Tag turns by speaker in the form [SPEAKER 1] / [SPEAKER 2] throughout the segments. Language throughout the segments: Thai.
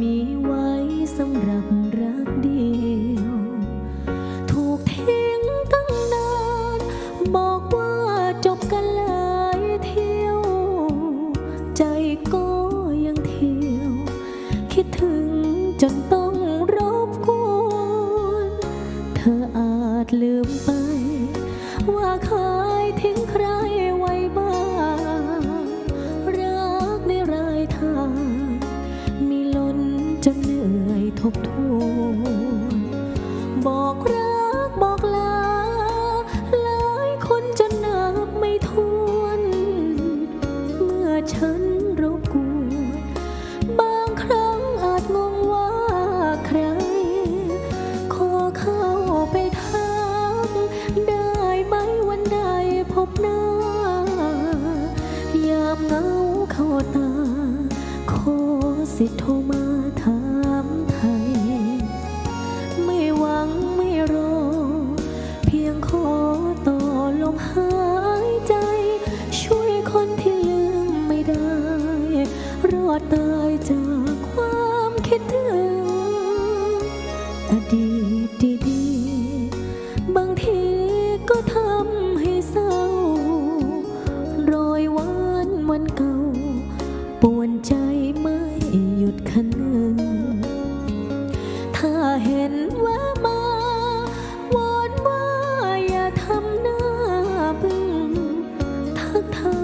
[SPEAKER 1] มีไวสำหรับรักเดียว ถูกทิ้งตั้งนาน บอกว่าจบกันหลายเที่ยว ใจก็ยังเที่ยว คิดถึงจนต้องรบกวน เธออาจลืมไป ว่าเขา หน้า ยามเงาเข้าตา ขอสิทธิ์โทรมาถามไทย ไม่หวังไม่รอ เพียงขอต่อลมหายใจ ช่วยคนที่ลืมไม่ได้ รอดตายจากความคิดถึงอดีตดีๆบางทีก็ทำ เห็นว่ามาวอนว่าอย่าทำหน้าบึ้งทักทาย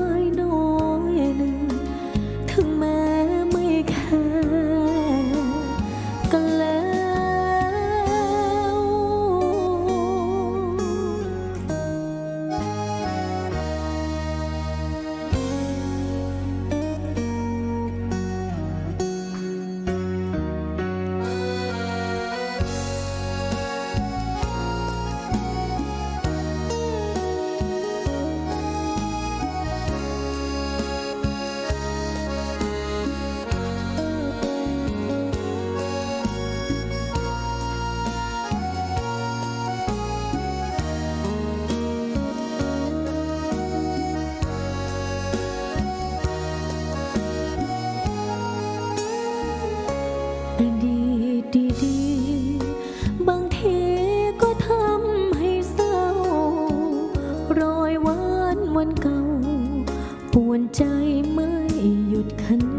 [SPEAKER 1] ปวนใจไม่หยุดคัน